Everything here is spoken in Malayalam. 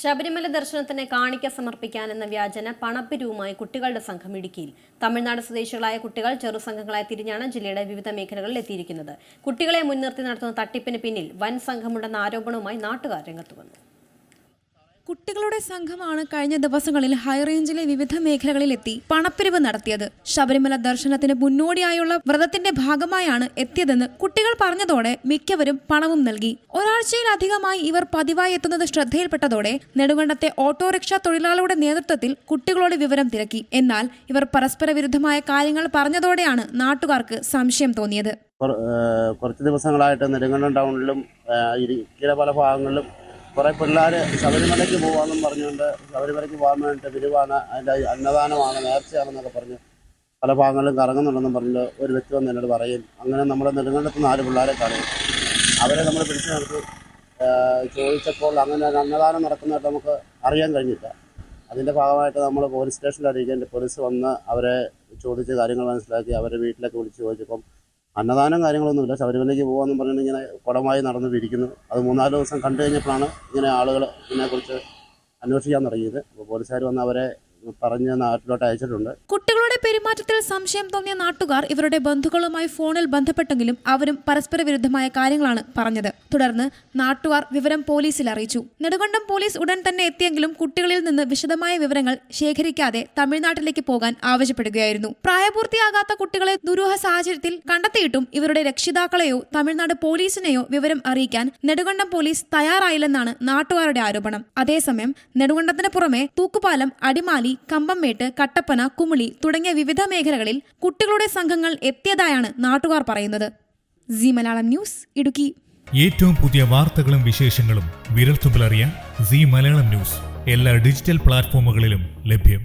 ശബരിമല ദർശനത്തിന് കാണിക്ക സമർപ്പിക്കാനെന്ന വ്യാജന പണപ്പിരിവുമായി കുട്ടികളുടെ സംഘം ഇടുക്കിയിൽ. തമിഴ്നാട് സ്വദേശികളായ കുട്ടികൾ ചെറുസംഘങ്ങളായി തിരിഞ്ഞാണ് ജില്ലയുടെ വിവിധ മേഖലകളിൽ എത്തിയിരിക്കുന്നത്. കുട്ടികളെ മുൻനിർത്തി നടത്തുന്ന തട്ടിപ്പിന് പിന്നിൽ വൻ സംഘമുണ്ടെന്ന ആരോപണവുമായി നാട്ടുകാർ രംഗത്തു വന്നു. കുട്ടികളുടെ സംഘമാണ് കഴിഞ്ഞ ദിവസങ്ങളിൽ ഹൈറേഞ്ചിലെ വിവിധ മേഖലകളിലെത്തി പണപ്പിരിവ് നടത്തിയത്. ശബരിമല ദർശനത്തിന് മുന്നോടിയായുള്ള വ്രതത്തിന്റെ ഭാഗമായാണ് എത്തിയതെന്ന് കുട്ടികൾ പറഞ്ഞതോടെ മിക്കവരും പണവും നൽകി. ഒരാഴ്ചയിലധികമായി ഇവർ പതിവായി എത്തുന്നത് ശ്രദ്ധയിൽപ്പെട്ടതോടെ നെടുങ്കണ്ടത്തെ ഓട്ടോറിക്ഷ തൊഴിലാളിയുടെ നേതൃത്വത്തിൽ കുട്ടികളോട് വിവരം തിരക്കി. എന്നാൽ ഇവർ പരസ്പര വിരുദ്ധമായ കാര്യങ്ങൾ പറഞ്ഞതോടെയാണ് നാട്ടുകാർക്ക് സംശയം തോന്നിയത്. കുറച്ച് ദിവസങ്ങളായിട്ട് നെടുങ്കണ്ടം ടൗണിലും ഇരിക്കുന്ന പല ഭാഗങ്ങളിലും കുറേ പിള്ളേർ ശബരിമലയ്ക്ക് പോകാമെന്നും പറഞ്ഞുകൊണ്ട് ശബരിമലയ്ക്ക് പോകാൻ വേണ്ടിയിട്ട് തിരുവാണ് അതിന്റെ അന്നദാനമാണ് നേർച്ചയാണെന്നൊക്കെ പറഞ്ഞ് പല ഭാഗങ്ങളിലും കറങ്ങുന്നുണ്ടെന്നും പറഞ്ഞ് ഒരു വ്യക്തി വന്ന് എന്നോട് പറയും. അങ്ങനെ നമ്മുടെ നെടുങ്കണ്ടത്ത് നാല് പിള്ളേരെ കാണും. അവരെ നമ്മൾ പിടിച്ചു നിർത്തി ചോദിച്ചപ്പോൾ അങ്ങനെ ഒരു അന്നദാനം നടക്കുന്നതായിട്ട് നമുക്ക് അറിയാൻ കഴിഞ്ഞില്ല. അതിന്റെ ഭാഗമായിട്ട് നമ്മൾ പോലീസ് സ്റ്റേഷനിൽ അറിയിക്കേണ്ട പോലീസ് വന്ന് അവരെ ചോദിച്ച് കാര്യങ്ങൾ മനസ്സിലാക്കി അവരെ വീട്ടിലൊക്കെ വിളിച്ച് ചോദിച്ചപ്പം അന്നദാനം കാര്യങ്ങളൊന്നുമില്ല. ശബരിമലയ്ക്ക് പോകാമെന്ന് പറഞ്ഞിട്ട് ഇങ്ങനെ കുടമായി നടന്ന് പിരിക്കുന്നു. അത് മൂന്നാൽ ദിവസം കണ്ടു കഴിഞ്ഞപ്പോഴാണ് ഇങ്ങനെ ആളുകൾ ഇതിനെക്കുറിച്ച് അന്വേഷിക്കാൻ തുടങ്ങിയത്. അപ്പോൾ പോലീസുകാർ വന്ന് അവരെ പറഞ്ഞ് നാട്ടിലോട്ട് അയച്ചിട്ടുണ്ട്. പെരുമാറ്റത്തിൽ സംശയം തോന്നിയ നാട്ടുകാർ ഇവരുടെ ബന്ധുക്കളുമായി ഫോണിൽ ബന്ധപ്പെട്ടെങ്കിലും അവരും പരസ്പര വിരുദ്ധമായ കാര്യങ്ങളാണ് പറഞ്ഞത്. തുടർന്ന് നാട്ടുകാർ വിവരം പോലീസിൽ അറിയിച്ചു. നെടുകണ്ടം പോലീസ് ഉടൻ തന്നെ എത്തിയെങ്കിലും കുട്ടികളിൽ നിന്ന് വിശദമായ വിവരങ്ങൾ ശേഖരിക്കാതെ തമിഴ്നാട്ടിലേക്ക് പോകാൻ ആവശ്യപ്പെടുകയായിരുന്നു. പ്രായപൂർത്തിയാകാത്ത കുട്ടികളെ ദുരൂഹ സാഹചര്യത്തിൽ കണ്ടെത്തിയിട്ടും ഇവരുടെ രക്ഷിതാക്കളെയോ തമിഴ്നാട് പോലീസിനെയോ വിവരം അറിയിക്കാൻ നെടുകണ്ടം പോലീസ് തയ്യാറായില്ലെന്നാണ് നാട്ടുകാരുടെ ആരോപണം. അതേസമയം നെടുകണ്ടത്തിന് പുറമെ തൂക്കുപാലം അടിമാലി കമ്പംമേട്ട് കട്ടപ്പന കുമിളി തുടങ്ങിയ വിവിധ മേഖലകളിൽ കുട്ടികളുടെ സംഘങ്ങൾ എത്തിയതായാണ് നാട്ടുകാർ പറയുന്നത്. C Malayalam news Idukki. ഏറ്റവും പുതിയ വാർത്തകളും വിശേഷങ്ങളും വിരൽത്തുമ്പിലറിയാൻ സി മലയാളം ന്യൂസ്. എല്ലാ ഡിജിറ്റൽ പ്ലാറ്റ്ഫോമുകളിലും ലഭ്യം.